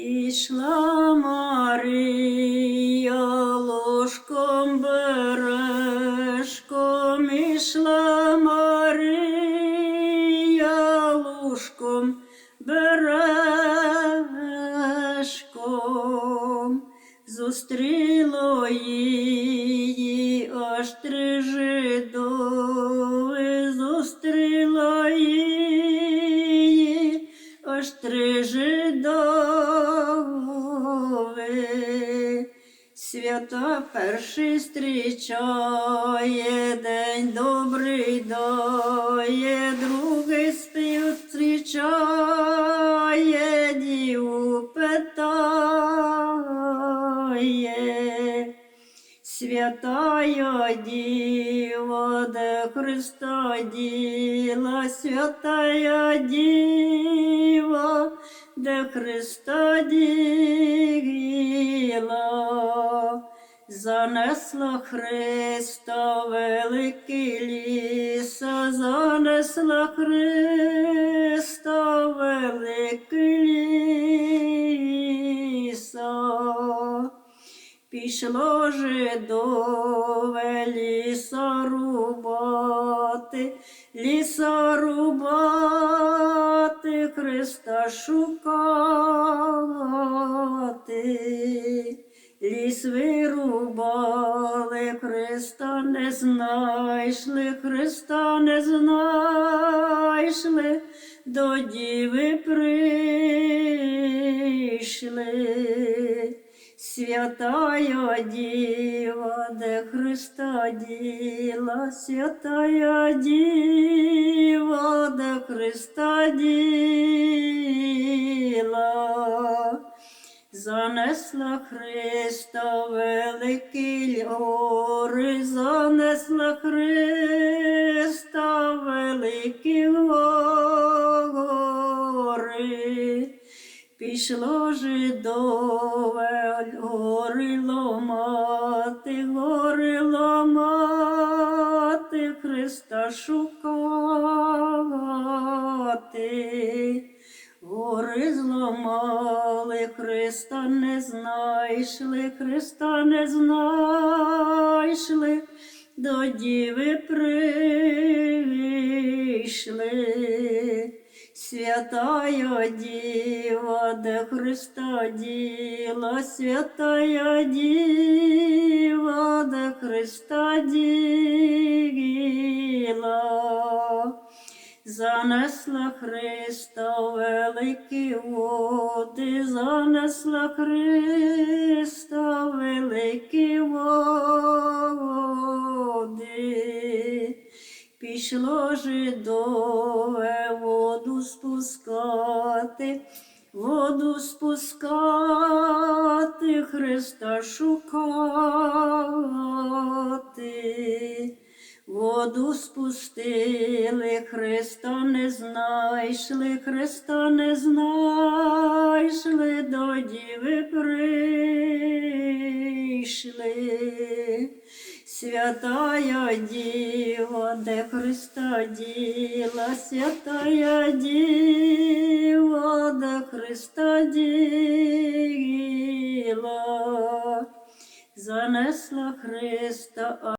Ішла Марія ложком бережком, ішла Марія ложком бережком, зустріло її аж три жидови, зустріло її аж три жидови. Свята перший зустрічає, день добрий дає, другий спів зустрічає, діву питає. Святая Діва, де Христа діла, святая Діва, де Христа діла, занесла Христа великий ліс, занесла Христа великий ліса. Пішло жидове лісорубати, лісорубати, Христа шукати. Ліс вирубали, Христа не знайшли, Христа не знайшли, до діви прийшли. Святая Діва, де Христа діла, святая Діва, де Христа діла, занесла Христа великий гори, занесла Христа великі гори. Пішло жидове, гори ломати, гори ломати, Христа шукати. Гори зламали, Христа не знайшли, Христа не знайшли, до діви прийшли. Святая Діва, де Христа діла, святая Діва, де Христа діла, занесла Христа великі води, занесла Христа в великі води. Пішло жидове воду спускати, воду спускати, Христа шукати. Воду спустили, Христа не знайшли, Христа не знайшли, до діви прийшли. Святая Діва, де Христа діла, святая Діва, де Христа діло, занесла Христа.